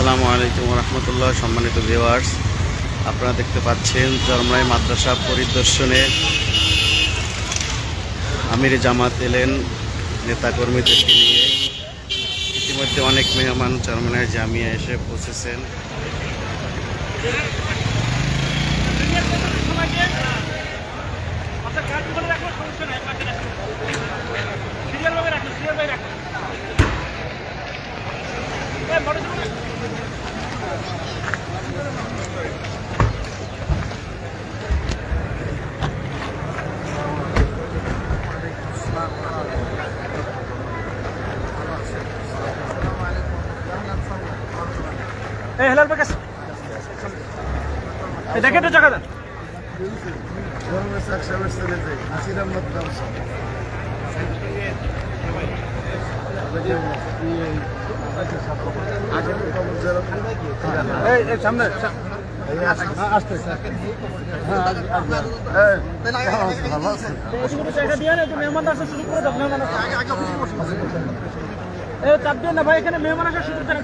আসসালামু আলাইকুম রহমতুল্লাহ সম্মানিত ভিউয়ার্স আপনারা দেখতে পাচ্ছেন জর্মাই মাদ্রাসা পরিদর্শনে আমির জামাত এলেন নেতাকর্মীদেরকে নিয়ে। ইতিমধ্যে অনেক মেহমান চরমনায় জামিয়া এসে পৌঁছেছেন। এই হেলাল বাগাস এই দেখে একটু জায়গা দেন সামনে চাপ দিয়ে না ভাই, এখানে মেহমান আসা শুরু করে